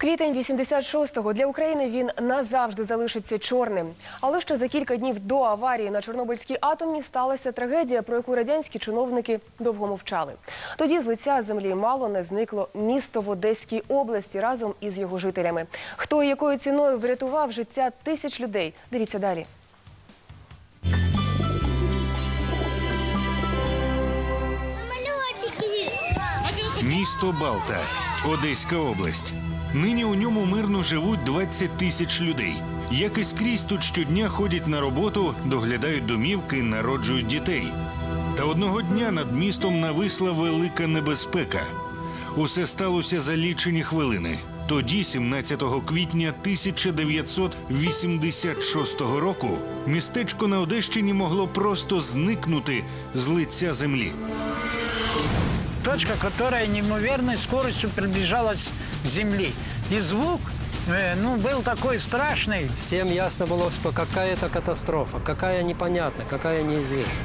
Квітень 86-го для України він назавжди залишиться чорним. Але ще за кілька днів до аварії на Чорнобильській атомні сталася трагедія, про яку радянські чиновники довго мовчали. Тоді з лиця землі мало не зникло місто в Одеській області разом із його жителями. Хто і якою ціною врятував життя тисяч людей? Дивіться далі. Місто Балта, Одеська область. Нині у ньому мирно живуть 20 тисяч людей. Як і скрізь тут щодня ходять на роботу, доглядають домівки, народжують дітей. Та одного дня над містом нависла велика небезпека. Усе сталося за лічені хвилини. Тоді, 17 квітня 1986 року, містечко на Одещині могло просто зникнути з лиця землі точка, которая неимоверной скоростью приближалась к Земле. И звук, э, ну, был такой страшный. Всем ясно было, что какая-то катастрофа, какая непонятна, какая неизвестна.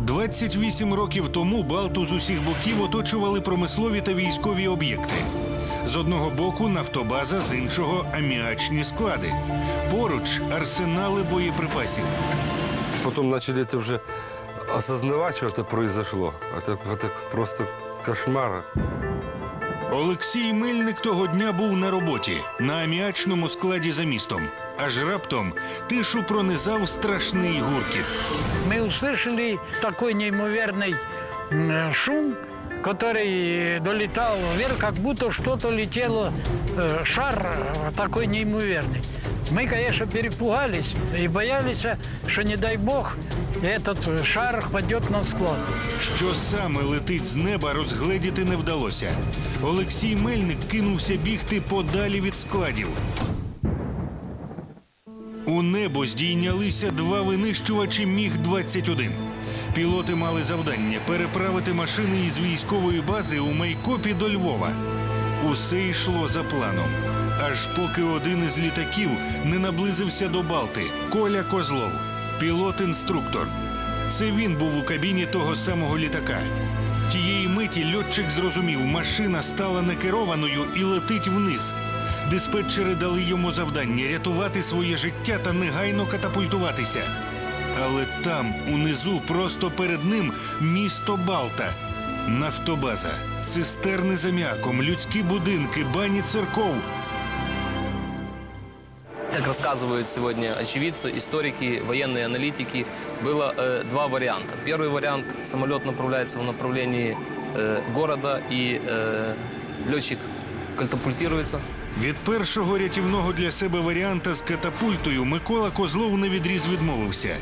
28 років тому Балту з усіх боків оточували промислові та військові об'єкти. З одного боку нафтобаза, з іншого аміачні склади. Поруч арсенали боєприпасів. Потом начали это уже осознавать, что это произошло. Это, это просто кошмар. Олексій Мельник того дня був на роботі на аміачному складі за містом. Аж раптом тишу пронизав страшний гуркіт. Мы услышали такой неимоверный м, шум, который долетал вверх, как будто что-то летело, э, шар э, такой неимоверный. Мы, конечно, перепугались и боялись, что, не дай бог, этот шар падет на склад. Що саме летить з неба, розгледіти не вдалося. Олексій Мельник кинувся бігти подалі від складів. У небо здійнялися два винищувачі Міг-21. Пілоти мали завдання переправити машини із військової бази у Майкопі до Львова. Усе йшло за планом. Аж поки один із літаків не наблизився до Балти Коля Козлов, пілот-інструктор. Це він був у кабіні того самого літака. Тієї миті льотчик зрозумів, машина стала некерованою і летить вниз. Диспетчери дали йому завдання рятувати своє життя та негайно катапультуватися. Але там, унизу, просто перед ним місто Балта, нафтобаза, цистерни з аміаком, людські будинки, бані церков. Как рассказывают сегодня очевидцы, историки, военные аналитики, было э, два варианта. Первый вариант – самолет направляется в направлении э, города, и э, летчик катапультируется. Від першого рятівного для себе варіанта з катапультою Микола Козлов на відріз відмовився.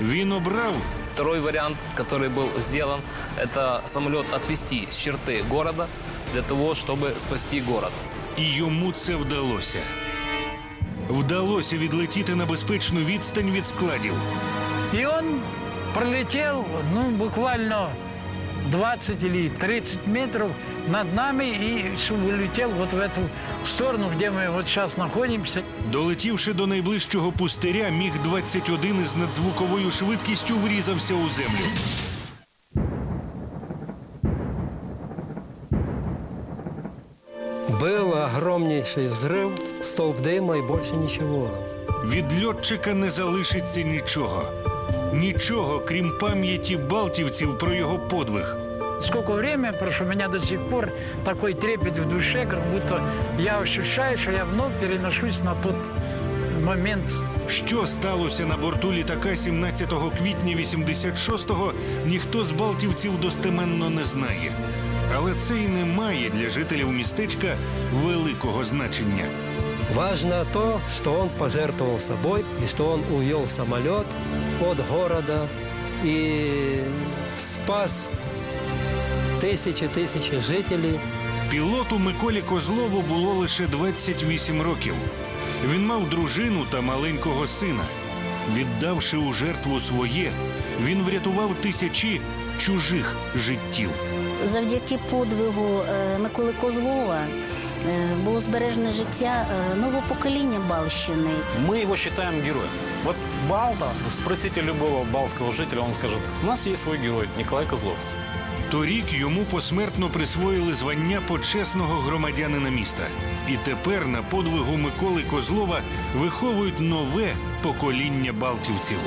Він обрав Второй вариант, который был сделан, это самолет отвести с черты города для того, чтобы спасти город. І йому це вдалося. Вдалося відлетіти на безпечну відстань від складів. И он пролетел, ну, буквально 20 или 30 метров над нами и всё улетел вот в эту сторону, где мы вот сейчас находимся. Долетівши до найближчого пустиря, міг 21 із надзвуковою швидкістю врізався у землю. Был огромнейший взрыв, столб дыма и больше ничего. Від льотчика не залишиться нічого. Нічого, крім пам'яті балтівців про його подвиг. Сколько время прошло, у меня до сих пор такой трепет в душе, как будто я ощущаю, что я вновь переношусь на тот момент. Що сталося на борту літака 17 квітня 86-го, ніхто з балтівців достеменно не знає. Але це і не має для жителів містечка великого значення. Важно то, что он пожертвовал собой и что он увел самолет от города и спас тысячи-тысячи жителей. Пілоту Миколі Козлову було лише 28 років. Він мав дружину та маленького сина. Віддавши у жертву своє, він врятував тисячі чужих життів. Завдяки подвигу е, Миколи Козлова е, було збережене життя е, нового покоління Балщини. Мы его считаем героем. Вот Балта, спросите любого балтского жителя, он скажет, у нас есть свой герой, Николай Козлов. Торік йому посмертно присвоїли звання почесного громадянина міста. І тепер на подвигу Миколи Козлова виховують нове покоління балтівців.